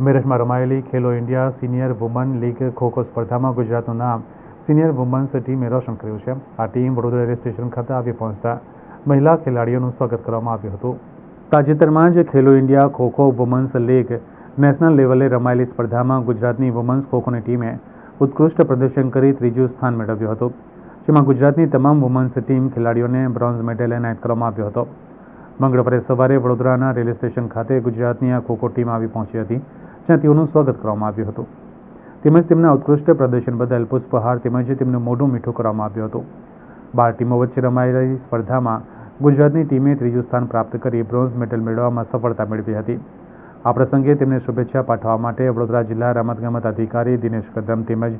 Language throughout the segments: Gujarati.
મેરઠમાં રમાયેલી Khelo India senior women league kho kho સ્પર્ધામાં ગુજરાતનું નામ સિનિયર વુમન્સ ટીમે રોશન કર્યું છે. આ ટીમ વડોદરા રેલવે સ્ટેશન ખાતે આવી પહોંચતા મહિલા ખેલાડીઓનું સ્વાગત કરવામાં આવ્યું હતું. તાજેતરમાં જ Khelo India kho kho women's league national લેવલે રમાયેલી સ્પર્ધામાં ગુજરાતની વુમન્સ ખોખોની ટીમે ઉત્કૃષ્ટ પ્રદર્શન કરી ત્રીજું સ્થાન મેળવ્યું હતું. જેમાં ગુજરાતની તમામ વુમન્સ ટીમ ખેલાડીઓને બ્રોન્ઝ મેડલ એનાયત કરવામાં આવ્યો હતો. મંગળવારે સવારે વડોદરાના રેલવે સ્ટેશન ખાતે ગુજરાતની આ ખોખો ટીમ આવી પહોંચી હતી. જ્યાં તેઓનું સ્વાગત કરવામાં આવ્યું હતું. તેમજ તેમના ઉત્કૃષ્ટ પ્રદર્શન બદલ પુષ્પહાર તેમજ તેમનું મોઢું મીઠું કરવામાં આવ્યું હતું. બાર ટીમો વચ્ચે રમાયેલી સ્પર્ધામાં ગુજરાતની ટીમે ત્રીજું સ્થાન પ્રાપ્ત કરી બ્રોન્ઝ મેડલ મેળવવામાં સફળતા મેળવી હતી. આ પ્રસંગે તેમને શુભેચ્છા પાઠવવા માટે વડોદરા જિલ્લા રમતગમત અધિકારી દિનેશ કદમ તેમજ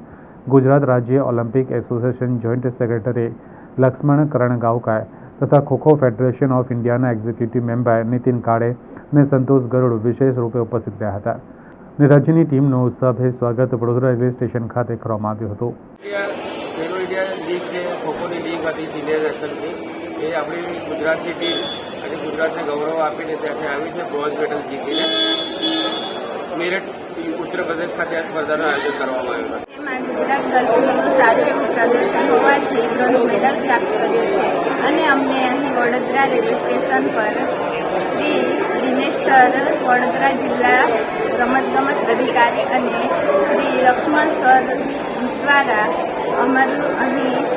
ગુજરાત રાજ્ય Olympic association joint secretary Laxman Karangaonkar તથા ખોખો ફેડરેશન ઓફ ઇન્ડિયાના એક્ઝિક્યુટિવ મેમ્બર નીતિન કાળે અને સંતોષ ગરુડ વિશેષ રૂપે ઉપસ્થિત રહ્યા હતા. અને રાજ્યની ટીમનું ઉત્સાહભેર સ્વાગત વડોદરા રેલવે સ્ટેશન ખાતે કરવામાં આવ્યું હતું. ખેલો ઇન્ડિયા લીગ જે ખોખોની લીગ હતી સિનિયર નેશનલની એ આપણી ગુજરાતની ટીમ અને ગુજરાતને ગૌરવ આપીને ત્યાંથી આવી છે બ્રોન્ઝ મેડલ જીતીને. મેરઠ ઉત્તર પ્રદેશ ખાતે આ સ્પર્ધાનું આયોજન કરવામાં આવ્યું હતું. એમાં ગુજરાત ગર્લ્સનું સારું એવું પ્રદર્શન હોવાથી બ્રોન્ઝ મેડલ પ્રાપ્ત કર્યો છે. અને અમને અહીં વડોદરા રેલવે સ્ટેશન પર શ્રી સર વડોદરા જિલ્લા રમતગમત અધિકારી અને શ્રી લક્ષ્મણ સર દ્વારા અમારું અહીં